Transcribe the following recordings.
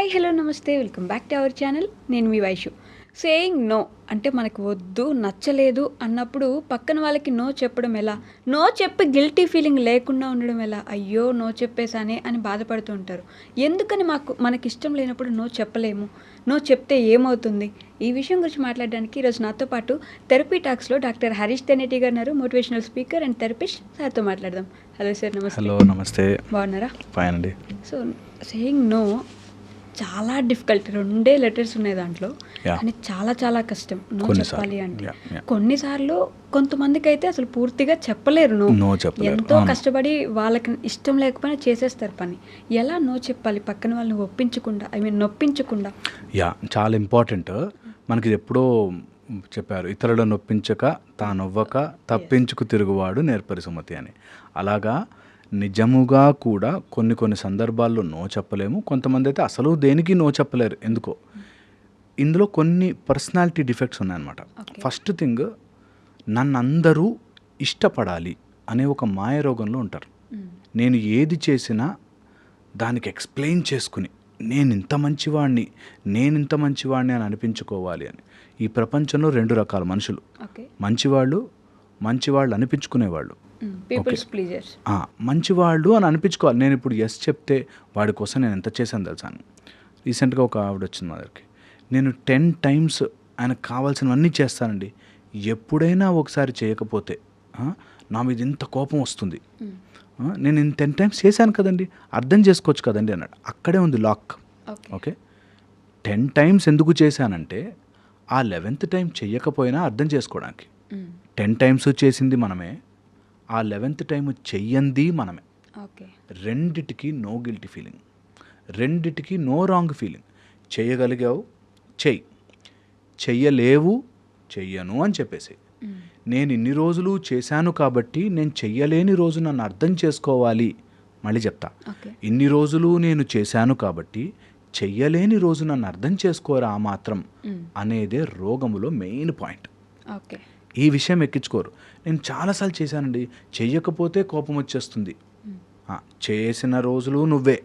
Hi hello నమస్తే welcome back to our channel. నేను మీ వైషు. సేయింగ్ నో అంటే మనకు వద్దు నచ్చలేదు అన్నప్పుడు పక్కన వాళ్ళకి నో చెప్పడం ఎలా? నో చెప్పి గిల్టీ ఫీలింగ్ లేకుండా ఉండడం ఎలా? అయ్యో నో చెప్పేసానే అని బాధపడుతూ ఉంటారు. ఎందుకని మాకు మనకి ఇష్టం లేనప్పుడు నో చెప్పలేము? నో చెప్తే ఏమవుతుంది? ఈ విషయం గురించి మాట్లాడడానికి ఈరోజు నాతో పాటు థెరపీ టాక్స్లో డాక్టర్ హరీష్ తెనేటి గారు ఉన్నారు మోటివేషనల్ స్పీకర్ అండ్ థెరపిస్ట్ సార్తో మాట్లాడదాం. హలో సార్ నమస్తే. హలో నమస్తే. బాగున్నారా? ఫైన్ అండి. సో సేయింగ్ నో చాలా డిఫికల్ట్ రెండే లెటర్స్ ఉన్నాయి దాంట్లో. కానీ చాలా చాలా కష్టం. నో. చెప్పాలి అంటే. కొన్నిసార్లు కొంతమందికి అయితే అసలు పూర్తిగా చెప్పలేరు నో. ఎంతో. కష్టపడి వాళ్ళకి ఇష్టం లేకపోయినా చేసేస్తారు పని. ఎలా నో చెప్పాలి? పక్కన వాళ్ళని ఒప్పించకుండా ఐ మీన్ నొప్పించకుండా. యా చాలా ఇంపార్టెంట్ మనకి ఎప్పుడో చెప్పారు. ఇతరులను నొప్పించక తానొవ్వక తప్పించుకు తిరుగువాడు నేర్పరి సుమతి అని. అలాగా నిజముగా కూడా కొన్ని కొన్ని సందర్భాల్లో నో చెప్పలేము. కొంతమంది అయితే అసలు దేనికి నో చెప్పలేరు. ఎందుకో? ఇందులో కొన్ని పర్సనాలిటీ డిఫెక్ట్స్ ఉన్నాయన్నమాట. ఫస్ట్ థింగ్ నన్ను అందరూ ఇష్టపడాలి అనే ఒక మాయ రోగంలో ఉంటారు నేను ఏది చేసినా దానికి ఎక్స్ప్లెయిన్ చేసుకుని నేను ఇంత మంచివాడిని నేను ఇంత మంచివాడిని అని అనిపించుకోవాలి అని. ఈ ప్రపంచంలో రెండు రకాల మనుషులు. మంచివాళ్ళు మంచివాళ్ళు అనిపించుకునేవాళ్ళు. పీపుల్స్ ప్లీజర్స్ మంచివాళ్ళు అని అనిపించుకోవాలి. నేను ఇప్పుడు ఎస్ చెప్తే వాడి కోసం నేను ఎంత చేశాను తెలుసా అని. రీసెంట్గా ఒక ఆవిడ వచ్చింది మా దగ్గరికి. నేను టెన్ టైమ్స్ ఆయనకు కావాల్సినవన్నీ చేస్తానండి. ఎప్పుడైనా ఒకసారి చేయకపోతే నా మీద ఇంత కోపం వస్తుంది. ఆ, నేను ఇంత టెన్ టైమ్స్ చేశాను కదండి. అర్థం చేసుకోవచ్చు కదండి అన్నాడు. అక్కడే ఉంది lock okay okay ten times ఎందుకు చేశానంటే ఆ లెవెన్త్ టైం చెయ్యకపోయినా అర్థం చేసుకోవడానికి. టెన్ టైమ్స్ చేసింది మనమే. ఆ లెవెన్త్ టైం చెయ్యంది మనమే. రెండిటికి నో గిల్టీ ఫీలింగ్. రెండిటికి నో రాంగ్ ఫీలింగ్. చేయగలిగావు చెయ్యి. చెయ్యలేవు? చెయ్యను అని చెప్పేసి. నేను ఇన్ని రోజులు చేశాను కాబట్టి నేను చెయ్యలేని రోజు నన్ను అర్థం చేసుకోవాలి. మళ్ళీ చెప్తా. ఇన్ని రోజులు నేను చేశాను కాబట్టి చెయ్యలేని రోజు నన్ను అర్థం చేసుకోరా మాత్రం అనేదే రోగములో మెయిన్ పాయింట్. ఓకే. ఈ విషయం ఎక్కించుకోరు. నేను చాలాసార్లు చేశానండి. చెయ్యకపోతే కోపం వచ్చేస్తుంది. చేసిన రోజులు నువ్వే.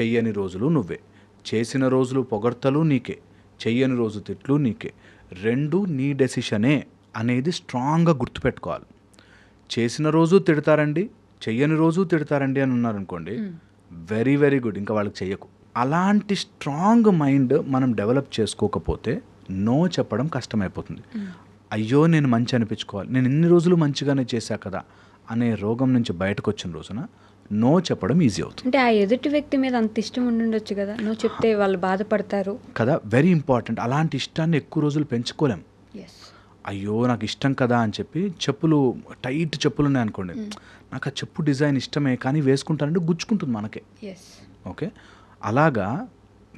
చెయ్యని రోజులు నువ్వే. చేసిన రోజులు పొగడ్తలు నీకే. చెయ్యని రోజు తిట్లు నీకే. రెండు నీ డెసిషనే అనేది స్ట్రాంగ్గా గుర్తుపెట్టుకోవాలి. చేసిన రోజు తిడతారండి. చెయ్యని రోజు తిడతారండి అని ఉన్నారనుకోండి వెరీ వెరీ గుడ్. ఇంకా వాళ్ళకి చెయ్యకు. అలాంటి స్ట్రాంగ్ మైండ్ మనం డెవలప్ చేసుకోకపోతే నో చెప్పడం కష్టమైపోతుంది. అయ్యో నేను మంచి అనిపించుకోవాలి. నేను ఇన్ని రోజులు మంచిగానే చేశా కదా అనే రోగం నుంచి బయటకు వచ్చిన రోజున నో చెప్పడం ఈజీ అవుతుంది. అంటే ఆ ఎదుటి వ్యక్తి మీద అంత ఇష్టం ఉండుండొచ్చు కదా? నువ్వు చెప్తే వాళ్ళు బాధపడతారు. కదా వెరీ ఇంపార్టెంట్ అలాంటి ఇష్టాన్ని ఎక్కువ రోజులు పెంచుకోలేం. అయ్యో నాకు ఇష్టం కదా అని చెప్పి చెప్పులు టైట్ చెప్పులు ఉన్నాయనుకోండి నాకు ఆ చెప్పు డిజైన్ ఇష్టమే కానీ వేసుకుంటానంటే గుచ్చుకుంటుంది మనకే. ఓకే? అలాగా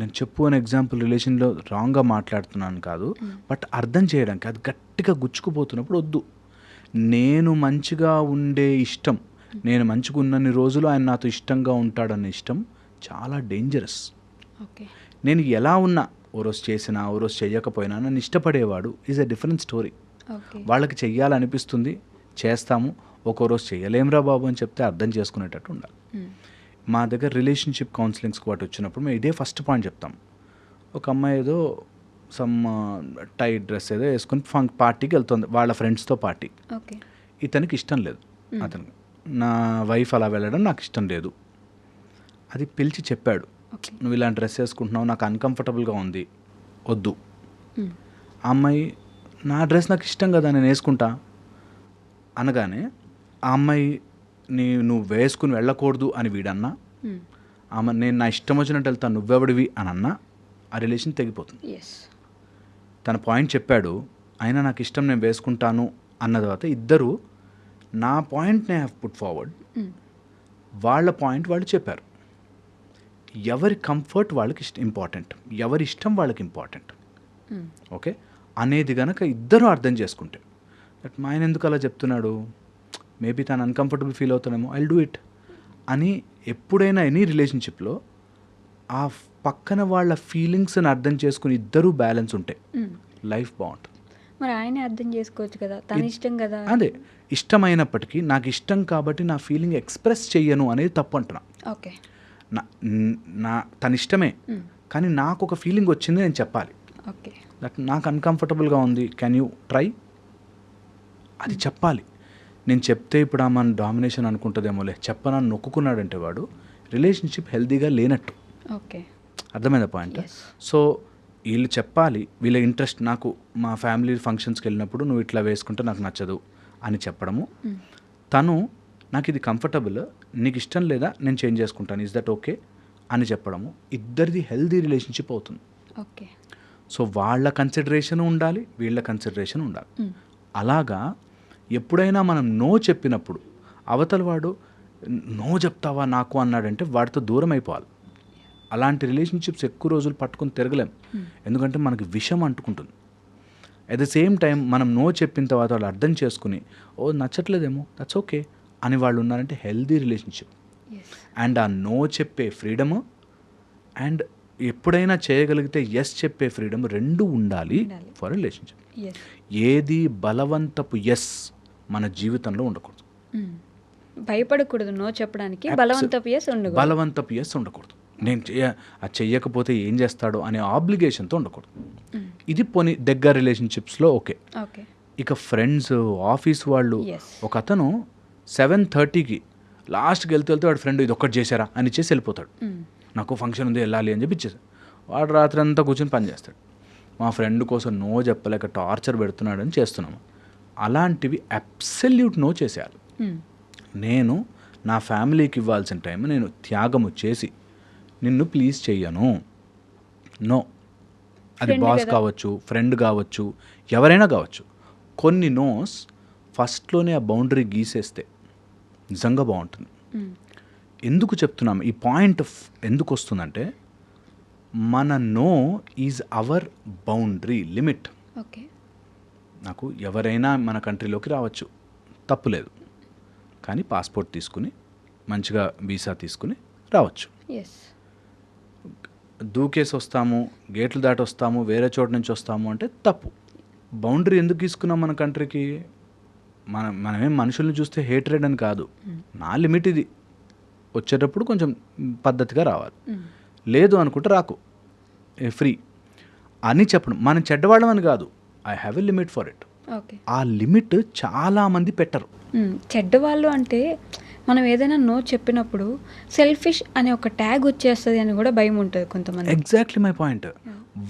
నేను చెప్పు అనే ఎగ్జాంపుల్ రిలేషన్లో రాంగ్గా మాట్లాడుతున్నాను కాదు బట్ అర్థం చేయడానికి అది గట్టిగా గుచ్చుకుపోతున్నప్పుడు వద్దు. నేను మంచిగా ఉండే ఇష్టం నేను మంచిగా ఉన్నన్ని రోజులు ఆయన నాతో ఇష్టంగా ఉంటాడన్న ఇష్టం చాలా డేంజరస్ నేను ఎలా ఉన్నా ఓ రోజు చేసినా ఓ రోజు చేయకపోయినా నన్ను ఇష్టపడేవాడు ఈజ్ ఎ డిఫరెంట్ స్టోరీ వాళ్ళకి చెయ్యాలనిపిస్తుంది చేస్తాము ఒక్కో రోజు చేయలేంరా బాబు అని చెప్తే అర్థం చేసుకునేటట్టు ఉండాలి. మా దగ్గర రిలేషన్షిప్ కౌన్సిలింగ్స్కి వాటి వచ్చినప్పుడు మేము ఇదే ఫస్ట్ పాయింట్ చెప్తాం. ఒక అమ్మాయి ఏదో సమ్ టైట్ డ్రెస్ ఏదో వేసుకుని ఫంక్ పార్టీకి వెళ్తుంది వాళ్ళ ఫ్రెండ్స్తో పార్టీ ఓకే. ఇతనికి ఇష్టం లేదు అతనికి. నా వైఫ్ అలా వెళ్ళడం నాకు ఇష్టం లేదు. అది పిలిచి చెప్పాడు. నువ్వు ఇలాంటి డ్రెస్ వేసుకుంటున్నావు నాకు అన్కంఫర్టబుల్గా ఉంది. వద్దు. ఆ అమ్మాయి నా డ్రెస్ నాకు ఇష్టం కదా నేను వేసుకుంటా. అనగానే ఆ అమ్మాయి నీ నువ్వు వేసుకుని వెళ్ళకూడదు అని వీడన్నా. ఆమె నేను నా ఇష్టం వచ్చినట్టు వెళ్తాను నువ్వెవడివి? అని అన్నా ఆ రిలేషన్ తెగిపోతుంది. తన పాయింట్ చెప్పాడు అయినా నాకు ఇష్టం నేను వేసుకుంటాను అన్న తర్వాత ఇద్దరు నా పాయింట్ని హ్యావ్ పుట్ ఫార్వర్డ్. వాళ్ళ పాయింట్ వాళ్ళు చెప్పారు. ఎవరి కంఫర్ట్ వాళ్ళకి ఇష్టం ఇంపార్టెంట్. ఎవరి ఇష్టం వాళ్ళకి ఇంపార్టెంట్. ఓకే? అనేది గనక ఇద్దరు అర్థం చేసుకుంటే. దట్ మా ఆయన ఎందుకు అలా చెప్తున్నాడు? మేబీ తను అన్కంఫర్టబుల్ ఫీల్ అవుతానేమో. ఐ డూ ఇట్ అని ఎప్పుడైనా ఎనీ రిలేషన్షిప్లో ఆ పక్కన వాళ్ళ ఫీలింగ్స్ని అర్థం చేసుకుని ఇద్దరూ బ్యాలెన్స్ ఉంటే లైఫ్ బాగుంటుంది. మరి ఆయనే అర్థం చేసుకోవచ్చు కదా? తన ఇష్టం కదా? అదే ఇష్టమైనప్పటికీ నాకు ఇష్టం కాబట్టి నా ఫీలింగ్ ఎక్స్ప్రెస్ చెయ్యను అనేది తప్పు అంటున్నా. ఓకే. నా నా తన ఇష్టమే. కానీ నాకు ఒక ఫీలింగ్ వచ్చింది నేను చెప్పాలి. ఓకే. దట్ నాకు అన్కంఫర్టబుల్గా ఉంది. కెన్ యూ ట్రై అది చెప్పాలి. నేను చెప్తే ఇప్పుడు ఆమె డామినేషన్ అనుకుంటుందేమోలే చెప్పనని నొక్కుకున్నాడంటే వాడు రిలేషన్షిప్ హెల్తీగా లేనట్టు. ఓకే. అర్థమైందా పాయింట్. సో వీళ్ళు చెప్పాలి వీళ్ళ ఇంట్రెస్ట్ నాకు మా ఫ్యామిలీ ఫంక్షన్స్కి వెళ్ళినప్పుడు నువ్వు ఇట్లా వేసుకుంటే నాకు నచ్చదు అని చెప్పడము. తను నాకు ఇది కంఫర్టబుల్ నీకు ఇష్టం లేదా నేను చేంజ్ చేసుకుంటాను ఇస్ దట్ ఓకే అని చెప్పడము. ఇద్దరిది హెల్దీ రిలేషన్షిప్ అవుతుంది. ఓకే. సో వాళ్ళ కన్సిడరేషన్ ఉండాలి వీళ్ళ కన్సిడరేషన్ ఉండాలి. మ్. అలాగా ఎప్పుడైనా మనం నో చెప్పినప్పుడు అవతల వాడు నో చెప్తావా నాకు? అన్నాడంటే వాడితో దూరం అయిపోవాలి. అలాంటి రిలేషన్షిప్స్ ఎక్కువ రోజులు పట్టుకొని తిరగలేం. ఎందుకంటే మనకి విషం అంటుకుంటుంది. అట్ ద సేమ్ టైం మనం నో చెప్పిన తర్వాత వాళ్ళు అర్థం చేసుకుని ఓ నచ్చట్లేదేమో దట్స్ ఓకే అని వాళ్ళు ఉన్నారంటే హెల్దీ రిలేషన్షిప్. అండ్ ఆ నో చెప్పే ఫ్రీడము అండ్ ఎప్పుడైనా చేయగలిగితే ఎస్ చెప్పే ఫ్రీడమ్ రెండు ఉండాలి. ఫర్ రిలేషన్షిప్ ఏది బలవంతపు ఎస్ మన జీవితంలో ఉండకూడదు. భయపడకూడదు నో చెప్పడానికి బలవంతపు ఎస్ ఉండకూడదు. బలవంతపు ఎస్ ఉండకూడదు. నేను చెయ్య అది చెయ్యకపోతే ఏం చేస్తాడో అనే ఆబ్లిగేషన్తో ఉండకూడదు. ఇది పోనీ దగ్గర రిలేషన్షిప్స్లో ఓకే. ఓకే. ఇక ఫ్రెండ్స్ ఆఫీస్ వాళ్ళు. ఒక అతను సెవెన్ థర్టీకి లాస్ట్కి వెళ్తూ వెళ్తే వాడు ఫ్రెండ్ ఇది ఒక్కటి చేశారా అని చేసి వెళ్ళిపోతాడు. నాకు ఫంక్షన్ ఉంది వెళ్ళాలి అని చెప్పి ఇచ్చేసాడు వాడు రాత్రి అంతా కూర్చొని పని చేస్తాడు. మా ఫ్రెండ్ కోసం నో చెప్పలేక టార్చర్ పెడుతున్నాడని చేస్తున్నాము. అలాంటివి అబ్సల్యూట్ నో చేసేయాలి. నేను నా ఫ్యామిలీకి ఇవ్వాల్సిన టైం నేను త్యాగము చేసి నిన్ను ప్లీజ్ చెయ్యను. నో అది బాస్. కావచ్చు ఫ్రెండ్ కావచ్చు ఎవరైనా కావచ్చు. కొన్ని నోస్ ఫస్ట్లోనే ఆ బౌండరీ గీసేస్తే నిజంగా బాగుంటుంది. ఎందుకు చెప్తున్నాం? ఈ పాయింట్ ఎందుకు వస్తుందంటే మన no is our boundary limit okay నాకు ఎవరైనా మన కంట్రీలోకి రావచ్చు. తప్పులేదు కానీ పాస్పోర్ట్ తీసుకుని మంచిగా వీసా తీసుకుని రావచ్చు. దూకేసి వస్తాము గేట్లు దాటి వస్తాము వేరే చోట నుంచి వస్తాము అంటే తప్పు. బౌండరీ ఎందుకు తీసుకున్నాం మన కంట్రీకి? మన మనమేం మనుషుల్ని చూస్తే హేట్రెడ్ అని కాదు. నా లిమిట్ ఇది. వచ్చేటప్పుడు కొంచెం పద్ధతిగా రావాలి. లేదు అనుకుంటే రాకు. ఫ్రీ. అని చెప్పడం మనం చెడ్డవాళ్ళం అని కాదు. I have a limit for it ఆ లిమిట్ చాలామంది పెట్టరు. చెడ్డవాళ్ళు అంటే మనం ఏదైనా నో చెప్పినప్పుడు సెల్ఫిష్ అనే ఒక ట్యాగ్ వచ్చేస్తుంది అని కూడా భయం ఉంటుంది కొంతమంది ఎగ్జాక్ట్లీ మై పాయింట్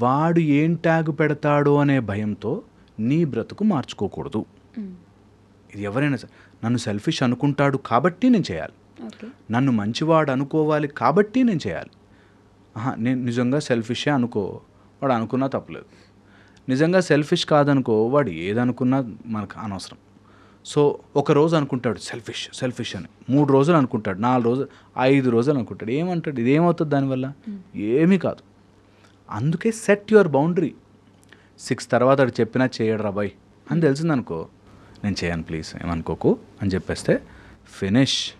వాడు ఏం ట్యాగ్ పెడతాడో అనే భయంతో నీ బ్రతుకు మార్చుకోకూడదు. ఇది ఎవరైనా సరే నన్ను సెల్ఫిష్ అనుకుంటాడు కాబట్టి నేను చేయాలి. నన్ను మంచివాడు అనుకోవాలి కాబట్టి నేను చేయాలి. నేను నిజంగా సెల్ఫిషే అనుకో వాడు అనుకున్నా తప్పలేదు. నిజంగా సెల్ఫిష్ కాదనుకో వాడు ఏదనుకున్నా మనకు అనవసరం. సో ఒక రోజు అనుకుంటాడు సెల్ఫిష్ సెల్ఫిష్ అని. మూడు రోజులు అనుకుంటాడు నాలుగు రోజులు ఐదు రోజులు అనుకుంటాడు. ఏమంటాడు? ఇది ఏమవుతుంది దానివల్ల ఏమీ కాదు. అందుకే సెట్ యువర్ బౌండరీ సిక్స్ తర్వాత వాడు చెప్పినా చేయడు రా బాయ్. అని తెలిసిందనుకో నేను చేయను ప్లీజ్ ఏమనుకోకు? అని చెప్పేస్తే ఫినిష్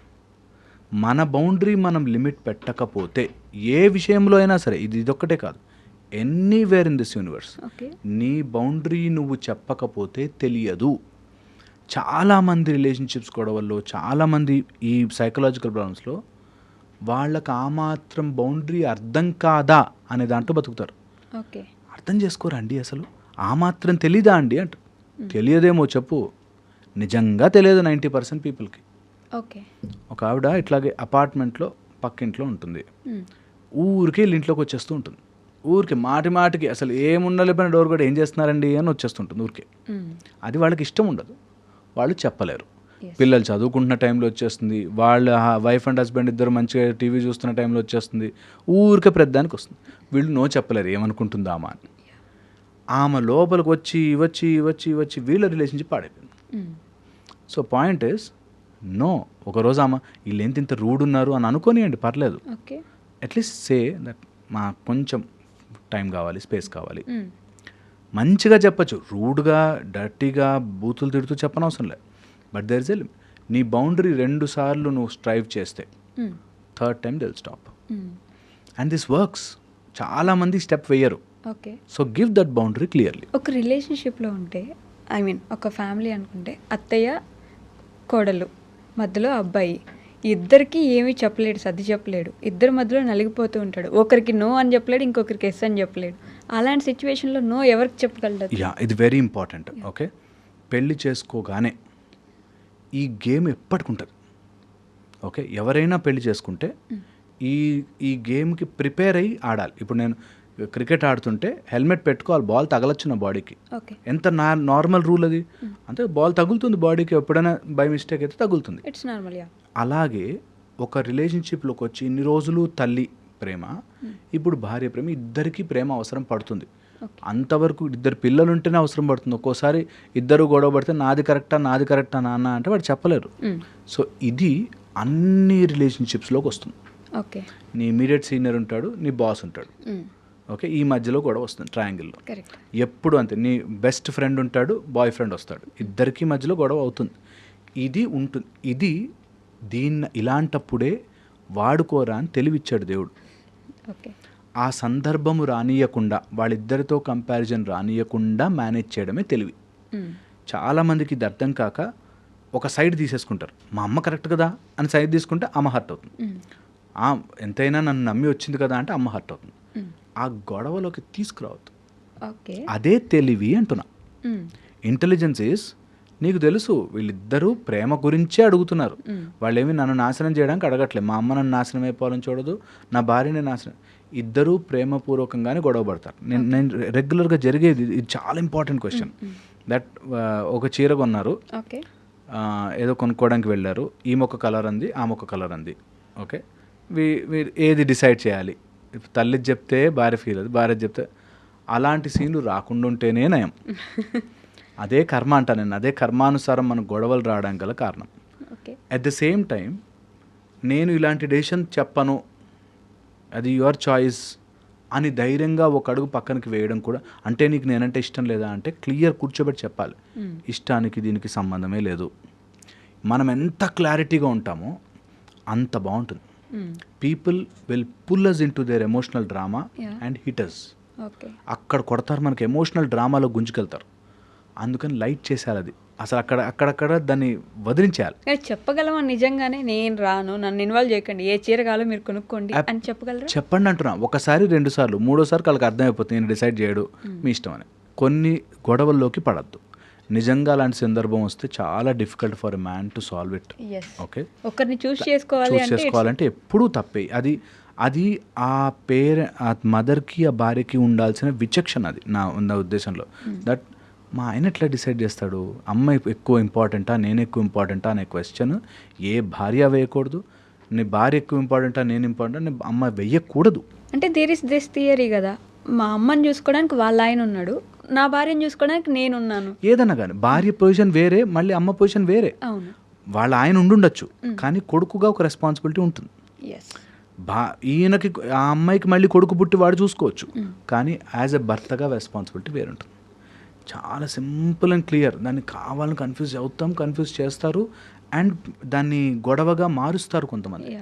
మన బౌండరీ మనం లిమిట్ పెట్టకపోతే ఏ విషయంలో అయినా సరే ఇది ఇదొక్కటే కాదు. Anywhere in this universe okay నీ బౌండరీ నువ్వు చెప్పకపోతే తెలియదు. చాలామంది రిలేషన్షిప్స్ గొడవల్లో చాలామంది ఈ సైకలాజికల్ ప్రాబ్లమ్స్లో వాళ్ళకి ఆ మాత్రం బౌండరీ అర్థం కాదా అనే దాంట్లో బతుకుతారు. ఓకే అర్థం చేసుకోరండి అసలు? ఆ మాత్రం తెలీదా అండి అంట. తెలియదేమో చెప్పు. నిజంగా తెలియదు నైంటీ పర్సెంట్ పీపుల్కి ఓకే ఒక ఆవిడ ఇట్లాగే అపార్ట్మెంట్లో పక్కింట్లో ఉంటుంది. ఊరికే వీళ్ళ ఇంట్లోకి వచ్చేస్తూ ఉంటుంది. ఊరికి మాటి మాటికి అసలు ఏముండలేకపోయిన డోర్ కూడా ఏం చేస్తున్నారండి అని వచ్చేస్తుంటుంది ఊరికే. అది వాళ్ళకి ఇష్టం ఉండదు. వాళ్ళు చెప్పలేరు. పిల్లలు చదువుకుంటున్న టైంలో వచ్చేస్తుంది. వాళ్ళ వైఫ్ అండ్ హస్బెండ్ ఇద్దరు మంచిగా టీవీ చూస్తున్న టైంలో వచ్చేస్తుంది. ఊరికే ప్రతిదానికి వస్తుంది. వీళ్ళు నో చెప్పలేరు ఏమనుకుంటుందా ఆమె అని. ఆమె లోపలికి వచ్చి వచ్చి వచ్చి వచ్చి వీళ్ళ రిలేషన్షిప్ పాడైపోయింది. సో పాయింట్ ఇస్ నో ఒకరోజు ఆమె వీళ్ళు ఏంటి ఇంత రూడ్ ఉన్నారు అని అనుకోనియండి పర్లేదు. అట్లీస్ట్ సే దట్ మా కొంచెం టైం కావాలి స్పేస్ కావాలి. మంచిగా చెప్పచ్చు. రూడ్గా డర్టీగా బూతులు తిడుతూ చెప్పనవసరం లేదు. బట్ దర్ ఇస్ ఎ నీ బౌండరీ రెండు సార్లు నువ్వు స్ట్రైవ్ చేస్తే third time they'll stop. And this works. చాలామంది స్టెప్ వేయరు. Okay. So give that boundary clearly. ఒక రిలేషన్షిప్లో ఉంటే ఐ మీన్ ఒక ఫ్యామిలీ అనుకుంటే అత్తయ్య కోడలు మధ్యలో అబ్బాయి ఇద్దరికి ఏమీ చెప్పలేడు సర్ది చెప్పలేడు. ఇద్దరి మధ్యలో నలిగిపోతూ ఉంటాడు. ఒకరికి నో అని చెప్పలేడు ఇంకొకరికి ఎస్ అని చెప్పలేడు. అలాంటి సిచ్యువేషన్లో నో ఎవరికి చెప్పగలడు యా ఇది వెరీ ఇంపార్టెంట్ ఓకే పెళ్ళి చేసుకోగానే ఈ గేమ్ ఎప్పటికుంటుంది ఓకే ఎవరైనా పెళ్ళి చేసుకుంటే ఈ ఈ గేమ్కి ప్రిపేర్ అయ్యి ఆడాలి. ఇప్పుడు నేను క్రికెట్ ఆడుతుంటే హెల్మెట్ పెట్టుకోవాలి బాల్ తగలొచ్చు నా బాడీకి. ఎంత నా నార్మల్ రూల్ అది? అంటే బాల్ తగులుతుంది బాడీకి ఎప్పుడైనా బై మిస్టేక్ అయితే తగులుతుంది. ఇట్స్ నార్మల్ యా అలాగే ఒక రిలేషన్షిప్లోకి వచ్చి ఇన్ని రోజులు తల్లి ప్రేమ ఇప్పుడు భార్య ప్రేమ ఇద్దరికి ప్రేమ అవసరం పడుతుంది. అంతవరకు ఇద్దరు పిల్లలు ఉంటేనే అవసరం పడుతుంది. ఒక్కోసారి ఇద్దరు గొడవ పడితే నాది కరెక్టా నాది కరెక్టా నాన్న అంటే వాడు చెప్పలేరు. సో ఇది అన్ని రిలేషన్షిప్స్లోకి వస్తుంది. ఓకే. నీ ఇమీడియట్ సీనియర్ ఉంటాడు నీ బాస్ ఉంటాడు. ఓకే ఈ మధ్యలో గొడవ వస్తుంది ట్రయాంగిల్లో. ఎప్పుడు అంతే నీ బెస్ట్ ఫ్రెండ్ ఉంటాడు బాయ్ ఫ్రెండ్ వస్తాడు. ఇద్దరికి మధ్యలో గొడవ అవుతుంది. ఇది ఉంటుంది ఇది దీన్ని ఇలాంటప్పుడే వాడుకోరా అని తెలివిచ్చాడు దేవుడు. ఆ సందర్భము రానియకుండా వాళ్ళిద్దరితో కంపారిజన్ రానియకుండా మేనేజ్ చేయడమే తెలివి. చాలామందికి ఇది అర్థం కాక ఒక సైడ్ తీసేసుకుంటారు. మా అమ్మ కరెక్ట్ కదా అని సైడ్ తీసుకుంటే అమ్మ హర్ట్ అవుతుంది. ఎంతైనా నన్ను నమ్మి వచ్చింది కదా అంటే అమ్మ హర్ట్ అవుతుంది. ఆ గొడవలోకి తీసుకురావద్దు. అదే తెలివి అంటున్నా. ఇంటెలిజెన్స్ ఈస్ నీకు తెలుసు వీళ్ళిద్దరూ ప్రేమ గురించే అడుగుతున్నారు. వాళ్ళేమి నన్ను నాశనం చేయడానికి అడగట్లేదు మా అమ్మ నన్ను నాశనం అయిపోవాలని చూడదు నా భార్యని నాశనం. ఇద్దరూ ప్రేమపూర్వకంగానే గొడవ పడతారు. నేను నేను రెగ్యులర్గా జరిగేది ఇది చాలా ఇంపార్టెంట్ క్వశ్చన్ దట్ ఒక చీర కొన్నారు. ఏదో కొనుక్కోవడానికి వెళ్ళారు. ఈ మొక్క కలర్ అంది ఆ మొక్క కలర్ అంది. ఓకే. ఏది డిసైడ్ చేయాలి? ఇప్పుడు తల్లిది చెప్తే భార్య ఫీల్ అది భార్య చెప్తే అలాంటి సీన్లు రాకుండా ఉంటేనే నయం. అదే కర్మ అంటా నేను అదే కర్మానుసారం మనకు గొడవలు రావడానికి గల కారణం. అట్ ద సేమ్ టైం నేను ఇలాంటి డెసిషన్ చెప్పను. అది యువర్ చాయిస్ అని ధైర్యంగా ఒక అడుగు పక్కనకి వేయడం కూడా అంటే నీకు నేనంటే ఇష్టం లేదా అంటే క్లియర్ కూర్చోబెట్టి చెప్పాలి. ఇష్టానికి దీనికి సంబంధమే లేదు. మనం ఎంత క్లారిటీగా ఉంటామో అంత బాగుంటుంది. People will pull us into their emotional drama. And haters అక్కడ కొడతారు మనకి ఎమోషనల్ డ్రామాలో గుంజుకెళ్తారు. అందుకని లైట్ చేసేయాలి అది. అసలు అక్కడ అక్కడక్కడ దాన్ని వదిలించేయాలి. కానీ చెప్పగలమా? నిజంగానే నేను రాను నన్ను ఇన్వాల్వ్ చేయకండి. ఏ చీర కావాలో మీరు కొనుక్కోండి అని చెప్పగలరా? చెప్పండి అంటున్నా. ఒకసారి రెండు సార్లు మూడోసారి వాళ్ళకి అర్థమైపోతుంది. నేను డిసైడ్ చేయడు మీ ఇష్టం అని కొన్ని గొడవల్లోకి పడద్దు. నిజంగా అలాంటి సందర్భం వస్తే చాలా difficult for a man to solve it okay ఒకరిని చూస్ చేసుకోవాలి చూస్ చేసుకోవాలంటే ఎప్పుడూ తప్పే. అది అది ఆ పేరె ఆ మదర్కి ఆ భార్యకి ఉండాల్సిన విచక్షణ అది నా నా ఉద్దేశంలో. దట్ మా ఆయన ఎట్లా డిసైడ్ చేస్తాడు? అమ్మ ఎక్కువ ఇంపార్టెంటా నేను ఎక్కువ ఇంపార్టెంటా అనే క్వశ్చన్ ఏ భార్య వేయకూడదు? నీ భార్య ఎక్కువ ఇంపార్టెంటా నేను ఇంపార్టెంట్ నీ అమ్మ వెయ్యకూడదు అంటే దేర్ ఇస్ దిస్ థియరీ కదా. మా అమ్మని చూసుకోవడానికి వాళ్ళ ఆయన ఉన్నాడు. నా భార్యను చూసుకోవడానికి నేనున్నాను. ఏదన్నా కానీ భార్య పొజిషన్ వేరే మళ్ళీ అమ్మ పొజిషన్ వేరే. అవును. వాళ్ళ ఆయన ఉండుండొచ్చు కానీ కొడుకుగా ఒక రెస్పాన్సిబిలిటీ ఉంటుంది. బా ఈయనకి ఆ అమ్మాయికి మళ్ళీ కొడుకు పుట్టి వాడు చూసుకోవచ్చు కానీ యాజ్ ఎ భర్తగా రెస్పాన్సిబిలిటీ వేరుంటుంది. చాలా సింపుల్ అండ్ క్లియర్ దాన్ని కావాలని కన్ఫ్యూజ్ అవుతాం కన్ఫ్యూజ్ చేస్తారు అండ్ దాన్ని గొడవగా మారుస్తారు కొంతమంది.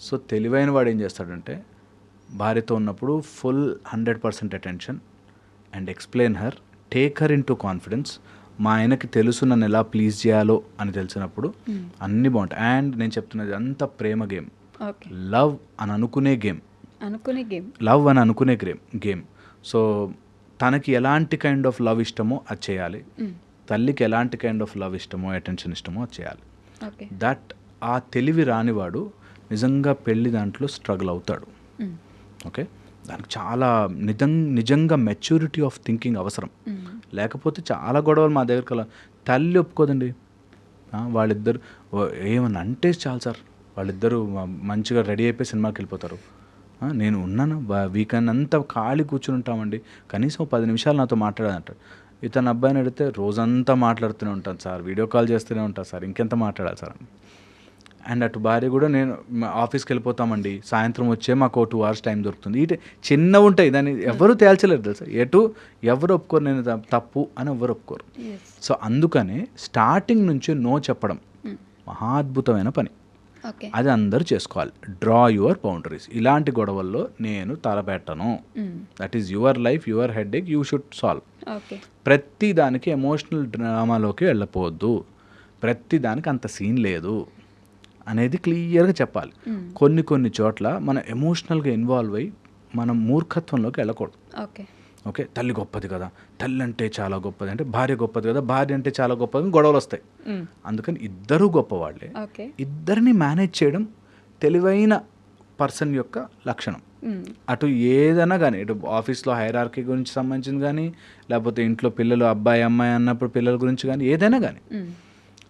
సో తెలివైన వాడు ఏం చేస్తాడంటే భార్యతో ఉన్నప్పుడు full hundred percent attention and explain her take her into confidence మా ఆయనకి తెలుసు నన్ను ఎలా ప్లీజ్ చేయాలో అని తెలిసినప్పుడు అన్నీ బాగుంటాయి. అండ్ నేను చెప్తున్నది అంత ప్రేమ గేమ్. లవ్ అని అనుకునే గేమ్. అనుకునే గేమ్. లవ్ అని అనుకునే గేమ్ గేమ్. సో తనకి ఎలాంటి కైండ్ ఆఫ్ లవ్ ఇష్టమో అది చేయాలి. తల్లికి ఎలాంటి కైండ్ ఆఫ్ లవ్ ఇష్టమో అటెన్షన్ ఇష్టమో అది చేయాలి. దట్ ఆ తెలివి రానివాడు నిజంగా పెళ్ళి దాంట్లో స్ట్రగుల్ అవుతాడు. ఓకే దానికి చాలా నిజం నిజంగా మెచ్యూరిటీ ఆఫ్ థింకింగ్ అవసరం. లేకపోతే చాలా గొడవలు మా దగ్గరికి అలా తల్లి ఒప్పుకోదండి. వాళ్ళిద్దరు ఏమన్నా అంటే చాలు సార్. వాళ్ళిద్దరూ మంచిగా రెడీ అయిపోయి సినిమాకి వెళ్ళిపోతారు. నేను ఉన్నాను? వీకెండ్ అంతా ఖాళీ కూర్చుని ఉంటామండి. కనీసం పది నిమిషాలు నాతో మాట్లాడాలంటాడు. ఇతను అబ్బాయిని అడిగితే రోజంతా మాట్లాడుతూనే ఉంటాను సార్. వీడియో కాల్ చేస్తూనే ఉంటాను సార్. ఇంకెంత మాట్లాడాలి సార్? అండ్ అటు భార్య కూడా నేను ఆఫీస్కి వెళ్ళిపోతామండి. సాయంత్రం వచ్చే మాకు టూ అవర్స్ టైం దొరుకుతుంది. ఇటు చిన్న ఉంటాయి. దాన్ని ఎవరు తేల్చలేరు తెలుసా? ఎటు ఎవరు ఒప్పుకోరు. నేను తప్పు అని ఎవరు ఒప్పుకోరు. సో అందుకనే స్టార్టింగ్ నుంచి నో చెప్పడం మహా అద్భుతమైన పని. అది అందరూ చేసుకోవాలి. డ్రా యువర్ బౌండరీస్ ఇలాంటి గొడవల్లో నేను తలపెట్టను that is your life your headache you should solve ప్రతి దానికి ఎమోషనల్ డ్రామాలోకి వెళ్ళపోవద్దు. ప్రతి దానికి అంత సీన్ లేదు. అనేది క్లియర్గా చెప్పాలి. కొన్ని కొన్ని చోట్ల మనం ఎమోషనల్గా ఇన్వాల్వ్ అయ్యి మనం మూర్ఖత్వంలోకి వెళ్ళకూడదు. ఓకే. ఓకే? తల్లి గొప్పది కదా. తల్లి అంటే చాలా గొప్పది. అంటే భార్య గొప్పది కదా. భార్య అంటే చాలా గొప్పది గొడవలు వస్తాయి. అందుకని ఇద్దరూ గొప్పవాళ్ళే ఇద్దరిని మేనేజ్ చేయడం తెలివైన పర్సన్ యొక్క లక్షణం. అటు ఏదైనా కానీ ఇటు ఆఫీస్లో హైరార్కీ గురించి సంబంధించింది కానీ లేకపోతే ఇంట్లో పిల్లలు అబ్బాయి అమ్మాయి అన్నప్పుడు పిల్లల గురించి కానీ ఏదైనా కానీ.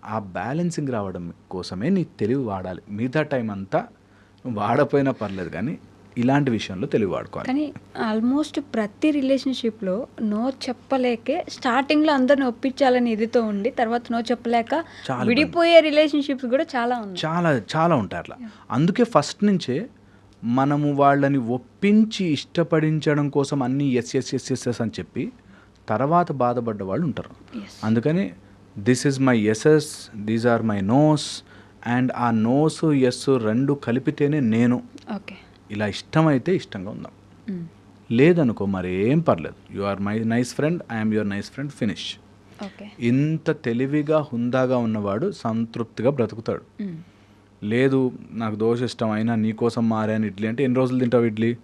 ఆ బ్యాలెన్సింగ్ రావడం కోసమే నీ తెలివి వాడాలి. మిగతా టైం అంతా వాడపోయినా పర్లేదు కానీ ఇలాంటి విషయంలో తెలివి వాడుకోవాలి. కానీ ఆల్మోస్ట్ ప్రతి రిలేషన్షిప్లో నో చెప్పలేకే స్టార్టింగ్లో అందరిని ఒప్పించాలని ఇదితో ఉండి తర్వాత నో చెప్పలేక విడిపోయే రిలేషన్షిప్స్ కూడా చాలా ఉన్నాయి. చాలా చాలా ఉంటాయి అట్లా. అందుకే ఫస్ట్ నుంచే మనము వాళ్ళని ఒప్పించి ఇష్టపడించడం కోసం అన్ని yes yes yes yes yes అని చెప్పి తర్వాత బాధపడ్డ వాళ్ళు ఉంటారు. అందుకని this is my yeses these are my noes and ఆ నోస్ ఎస్ రెండు కలిపితేనే నేను. ఇలా ఇష్టమైతే ఇష్టంగా ఉందాం. లేదనుకో మరి ఏం పర్లేదు. You are my nice friend I'm your nice friend finish. ఇంత తెలివిగా హుందాగా ఉన్నవాడు సంతృప్తిగా బ్రతుకుతాడు. లేదు నాకు దోశ ఇష్టం అయినా నీకోసం మారాను ఇడ్లీ అంటే ఎన్ని రోజులు తింటావు ఇడ్లీ?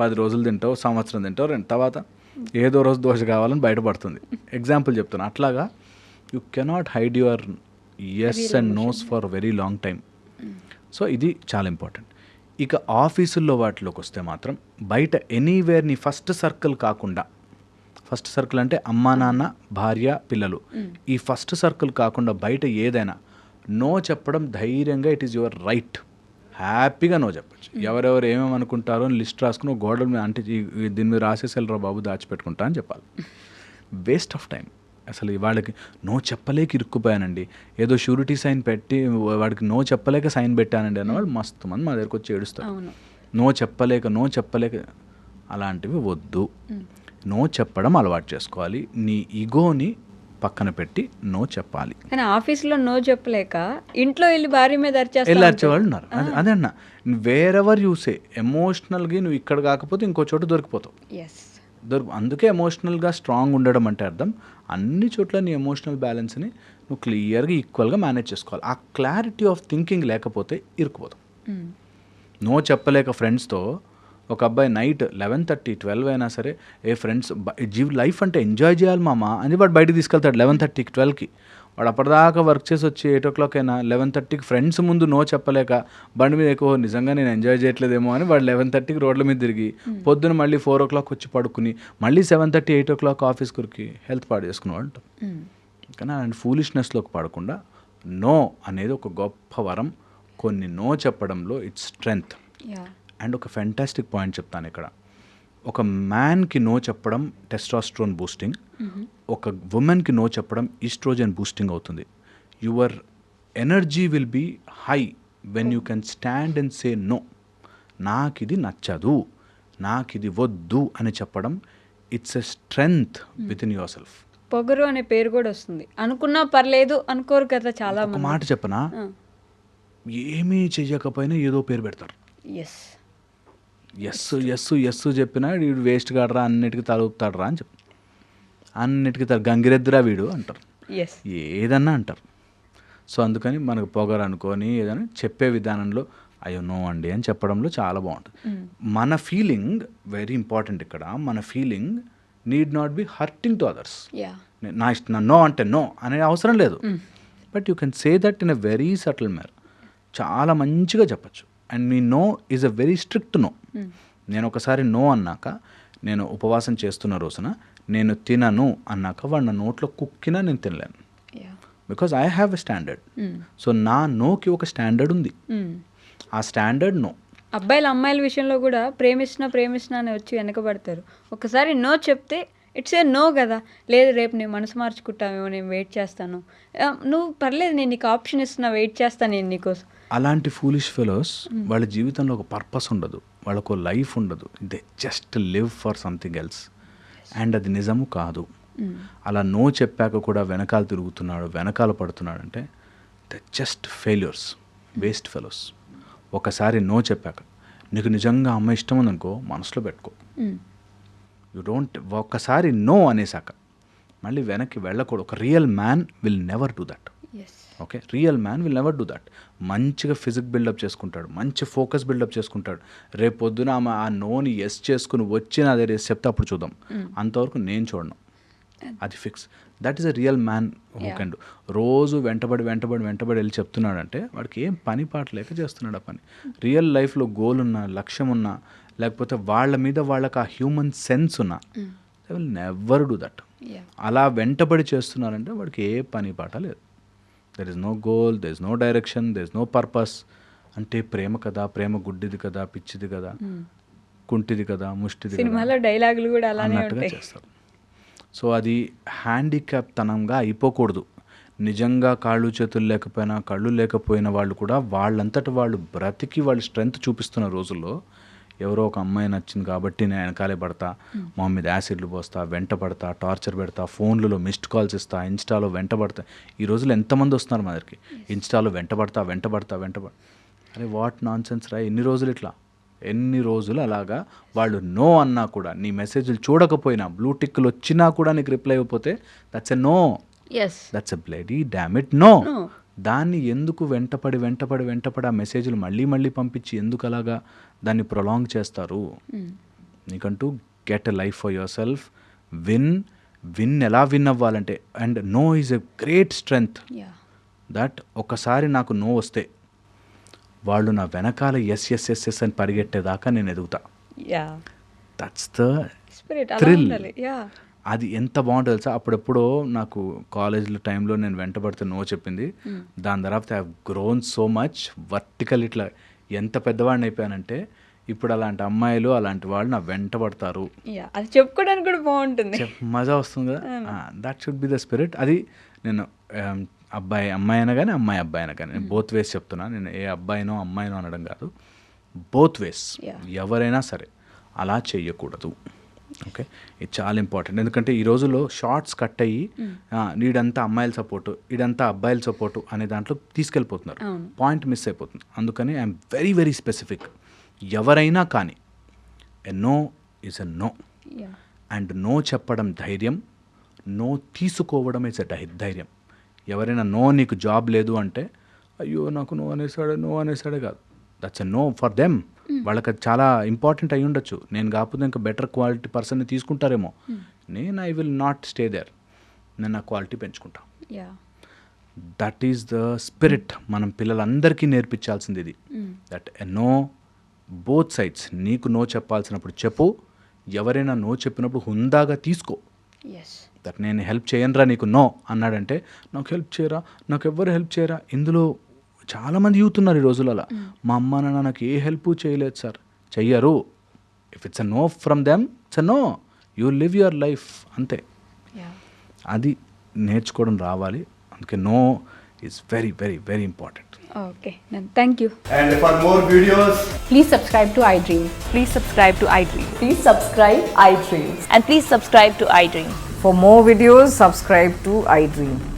పది రోజులు తింటావు సంవత్సరం తింటావు రెండు. తర్వాత ఏదో రోజు దోశ కావాలని బయటపడుతుంది. ఎగ్జాంపుల్ చెప్తాను అట్లాగా you cannot hide your yes and noes for very long time so ఇది చాలా ఇంపార్టెంట్. ఇక ఆఫీసుల్లో వాటిలోకి వస్తే మాత్రం బయట ఎనీవేర్ నీ ఫస్ట్ సర్కిల్ కాకుండా ఫస్ట్ సర్కిల్ అంటే అమ్మా నాన్న భార్య పిల్లలు. ఈ ఫస్ట్ సర్కిల్ కాకుండా బయట ఏదైనా నో చెప్పడం ధైర్యంగా ఇట్ ఈస్ యువర్ రైట్. హ్యాపీగా నో చెప్పచ్చు. ఎవరెవరు ఏమేమి అనుకుంటారో అని లిస్ట్ రాసుకుని గోడల మీద అంటే దీని మీద రాసేసి వెళ్ళరా బాబు దాచిపెట్టుకుంటా అని చెప్పాలి. వేస్ట్ ఆఫ్ టైం అసలు వాళ్ళకి నో చెప్పలేక ఇరుక్కుపోయానండి. ఏదో షూరిటీ సైన్ పెట్టి వాడికి నో చెప్పలేక సైన్ పెట్టానండి అన్నవాళ్ళు మస్తు మంది మా దగ్గరకు వచ్చి ఏడుస్తారు. నో చెప్పలేక నో చెప్పలేక అలాంటివి వద్దు. నో చెప్పడం అలవాటు చేసుకోవాలి. నీ ఈగోని పక్కన పెట్టి నో చెప్పాలి. కానీ ఆఫీస్లో నో చెప్పలేక ఇంట్లో వెళ్ళి భార్య మీద వాళ్ళు ఉన్నారు. అదే అదే అన్న వేరెవర్ యూసే ఎమోషనల్గా నువ్వు ఇక్కడ కాకపోతే ఇంకో చోట దొరికిపోతావు. ఎస్ దొరికి అందుకే ఎమోషనల్గా స్ట్రాంగ్ ఉండడం అంటే అర్థం. అన్ని చోట్ల నీ ఎమోషనల్ బ్యాలెన్స్ని నువ్వు క్లియర్గా ఈక్వల్గా మేనేజ్ చేసుకోవాలి. ఆ క్లారిటీ ఆఫ్ థింకింగ్ లేకపోతే ఇరుక్కుపోతాం. నో చెప్పలేక ఫ్రెండ్స్తో ఒక అబ్బాయి నైట్ లెవెన్ థర్టీ ట్వెల్వ్ అయినా సరే ఏ ఫ్రెండ్స్ జీవ్ లైఫ్ అంటే ఎంజాయ్ చేయాలి మామ అని వాడు బయటికి తీసుకెళ్తాడు లెవెన్ థర్టీకి ట్వెల్వ్కి వాడు అప్పటిదాకా వర్క్ చేసి వచ్చి ఎయిట్ ఓ క్లాక్ అయినా లెవెన్ థర్టీకి ఫ్రెండ్స్ ముందు నో చెప్పలేక బండి మీద ఎక్కువ నిజంగా నేను ఎంజాయ్ చేయట్లేదేమో అని వాడు లెవెన్ థర్టీకి రోడ్ల మీద తిరిగి పొద్దున మళ్ళీ ఫోర్ ఓ క్లాక్ వచ్చి పడుకుని మళ్ళీ seven thirty eight o'clock office కురికి health పాడు ఉంటారు కానీ అలాంటి ఫూలిష్నెస్లోకి పడకుండా నో అనేది ఒక గొప్ప వరం. కొన్ని నో చెప్పడంలో ఇట్స్ స్ట్రెంగ్త్ అండ్ ఒక ఫెంటాస్టిక్ పాయింట్ చెప్తాను ఇక్కడ. ఒక మ్యాన్కి నో చెప్పడం టెస్టాస్ట్రోన్ బూస్టింగ్ ఒక ఉమెన్కి నో చెప్పడం ఈస్ట్రోజన్ బూస్టింగ్ అవుతుంది. Your energy will be high when you can stand and say no నాకు ఇది నచ్చదు నాకు ఇది వద్దు అని చెప్పడం it's a strength within yourself పొగరు అనే పేరు కూడా వస్తుంది. అనుకున్నా పర్లేదు అనుకోరు కదా చాలా మాట చెప్పనా? ఏమీ చెయ్యకపోయినా ఏదో పేరు పెడతారు. ఎస్ ఎస్ ఎస్ ఎస్ చెప్పినా వీడు వేస్ట్ కాడరా అన్నిటికీ తలుపుతాడరా అని చెప్ అన్నిటికీ తల గంగిరెద్దురా వీడు అంటారు. ఏదన్నా అంటారు. సో అందుకని మనకు పొగరు అనుకొని ఏదైనా చెప్పే విధానంలో అయ్యో నో అండి అని చెప్పడంలో చాలా బాగుంటుంది. మన ఫీలింగ్ వెరీ ఇంపార్టెంట్ ఇక్కడ. మన feeling need not be hurting to others నా ఇష్టం నో అంటే నో అనే అవసరం లేదు. But you can say that in a very subtle manner చాలా మంచిగా చెప్పచ్చు. And me no is a very strict no. నేను ఒకసారి నో అన్నాక నేను ఉపవాసం చేస్తున్న రోజున నేను తినను అన్నాక వాడు నా నోట్లో కుక్కినా నేను తినలేను. Yeah because I have a standard so నా నోకి ఒక స్టాండర్డ్ ఉంది. ఆ స్టాండర్డ్ నో. అబ్బాయిల అమ్మాయిల విషయంలో కూడా ప్రేమిస్తున్నా ప్రేమిస్తున్నా అని వచ్చి వెనకబడతారు. ఒకసారి నో చెప్తే ఇట్స్ ఏ నో కదా. లేదు రేపు నేను మనసు మార్చుకుంటామేమో నేను వెయిట్ చేస్తాను. నువ్వు పర్లేదు నేను నీకు ఆప్షన్ ఇస్తున్నా వెయిట్ చేస్తాను నేను నీకోసం. అలాంటి ఫూలిష్ ఫెలోస్ వాళ్ళ జీవితంలో ఒక పర్పస్ ఉండదు. వాళ్ళకు లైఫ్ ఉండదు. They just live for something else and అది నిజము కాదు. అలా నో చెప్పాక కూడా వెనకాల తిరుగుతున్నాడు వెనకాల పడుతున్నాడు అంటే the just failures waste fellows ఒకసారి నో చెప్పాక నీకు నిజంగా అమ్మ ఇష్టం ఉందనుకో మనసులో పెట్టుకో. యూ డోంట్ ఒక్కసారి నో అనేసాక మళ్ళీ వెనక్కి వెళ్ళకూడదు. ఒక real man will never do that okay real man will never do that మంచిగా ఫిజిక్ బిల్డప్ చేసుకుంటాడు. మంచి ఫోకస్ బిల్డప్ చేసుకుంటాడు. రేపు పొద్దున ఆమె ఆ నోని ఎస్ చేసుకుని వచ్చి నా దగ్గర చెప్తే అప్పుడు చూద్దాం. అంతవరకు నేను చూడను. అది fix that is a real man who can do రోజు వెంటబడి వెంటబడి వెంటబడి వెళ్ళి చెప్తున్నాడంటే వాడికి ఏం పని పాట లేక చేస్తున్నాడు ఆ పని. రియల్ లైఫ్లో గోల్ ఉన్నా లక్ష్యం ఉన్నా లేకపోతే వాళ్ళ మీద వాళ్ళకి ఆ హ్యూమన్ సెన్స్ ఉన్నా they will never do that అలా వెంటబడి చేస్తున్నారంటే వాడికి ఏ పని పాట లేదు. There is no goal there is no direction there is no purpose అంటే ప్రేమ కదా ప్రేమ గుడ్డిది కదా పిచ్చిది కదా కుంటిది కదా ముష్టిది కదా సినిమాలో డైలాగులు కూడా అన్నట్టుగా చేస్తారు. సో అది హ్యాండిక్యాప్ తనంగా అయిపోకూడదు. నిజంగా కాళ్ళు చేతులు లేకపోయినా కళ్ళు లేకపోయిన వాళ్ళు కూడా వాళ్ళంతట వాళ్ళు బ్రతికి వాళ్ళు స్ట్రెంగ్త్ చూపిస్తున్న రోజుల్లో ఎవరో ఒక అమ్మాయి నచ్చింది కాబట్టి నేను వెనకాలే పడతా మా మీద యాసిడ్లు పోస్తా వెంట పడతా టార్చర్ పెడతా ఫోన్లలో మిస్డ్ కాల్స్ ఇస్తా ఇన్స్టాలో వెంట పడతా. ఈ రోజుల్లో ఎంతమంది వస్తున్నారు మా దగ్గరికి? ఇన్స్టాలో వెంట పడతా వెంట పడతా వెంట పడ అరే వాట్ నాన్ సెన్స్ రా ఎన్ని రోజులు ఇట్లా? ఎన్ని రోజులు అలాగా వాళ్ళు నో అన్నా కూడా నీ మెసేజ్లు చూడకపోయినా బ్లూ టిక్లు వచ్చినా కూడా నీకు రిప్లై అయిపోతే that's a no that's a bloody damn it no. దాన్ని ఎందుకు వెంటపడి వెంటపడి వెంటపడి ఆ మెసేజ్లు మళ్ళీ మళ్ళీ పంపించి ఎందుకు అలాగా దాన్ని ప్రొలాంగ్ చేస్తారు? నీకంటూ get a life for yourself win win ఎలా విన్ అవ్వాలంటే and no is a great strength that ఒకసారి నాకు నో వస్తే వాళ్ళు నా వెనకాల ఎస్ ఎస్ ఎస్ ఎస్ అని పరిగెట్టేదాకా నేను ఎదుగుతా. యా దట్స్ ద స్పిరిట్ అది ఎంత బాగుంటుంది తెలుసా? అప్పుడెప్పుడో నాకు కాలేజ్లో టైంలో నేను వెంటబడితే నో చెప్పింది. దాని తర్వాత I grown so much vertical ఇట్లా ఎంత పెద్దవాడిని అయిపోయానంటే ఇప్పుడు అలాంటి అమ్మాయిలు అలాంటి వాళ్ళు నా వెంట పడతారు. అది చెప్పుకోవడానికి కూడా బాగుంటుంది. మజా వస్తుంది కదా? That should be the spirit అది నేను um, అబ్బాయి అమ్మాయి అయినా కానీ అమ్మాయి అబ్బాయి అయినా కానీ నేను బోత్ వేస్ చెప్తున్నా. నేను ఏ అబ్బాయినో అమ్మాయినో అనడం కాదు. Both ways. ఎవరైనా సరే అలా చెయ్యకూడదు. ఓకే? ఇది చాలా ఇంపార్టెంట్. ఎందుకంటే ఈ రోజుల్లో షార్ట్స్ కట్ అయ్యి నీడంతా అమ్మాయిల సపోర్టు ఇదంతా అబ్బాయిల సపోర్టు అనే దాంట్లో తీసుకెళ్ళిపోతున్నారు. పాయింట్ మిస్ అయిపోతుంది. అందుకని ఐఎమ్ వెరీ వెరీ స్పెసిఫిక్. ఎవరైనా కానీ a no is a no. And no చెప్పడం ధైర్యం నో తీసుకోవడం ఇస్ ఎ ధైర్యం. ఎవరైనా నో నీకు జాబ్ లేదు అంటే అయ్యో నాకు నో అనేసాడే నో అనేసాడే కాదు. That's a no for them. వాళ్ళకి అది చాలా ఇంపార్టెంట్ అయి ఉండొచ్చు. నేను కాకపోతే ఇంకా బెటర్ క్వాలిటీ పర్సన్ని తీసుకుంటారేమో. నేను I will not stay there నేను నా క్వాలిటీ పెంచుకుంటా. దట్ ఈస్ ద స్పిరిట్ మనం పిల్లలందరికీ నేర్పించాల్సింది ఇది. That a no both sides నీకు నో చెప్పాల్సినప్పుడు చెప్పు. ఎవరైనా నో చెప్పినప్పుడు హుందాగా తీసుకో. దట్ నేను హెల్ప్ చేయనురా నీకు నో అన్నాడంటే నాకు హెల్ప్ చేయరా? నాకు ఎవ్వరు హెల్ప్ చేయరా? ఇందులో చాలామంది యూత్ ఉన్నారు ఈ రోజులలో మా అమ్మ నాన్న నాకు ఏ హెల్ప్ చేయలేదు సార్ చెయ్యరు if it's a no from them it's a no you live your life అంతే యా అది నేర్చుకోవడం రావాలి అందుకే no is very very very important okay thank you And for more videos, Please subscribe to iDream. Please subscribe to iDream. Please subscribe iDream. And please subscribe to iDream. For more videos, subscribe to iDream. please like, share, and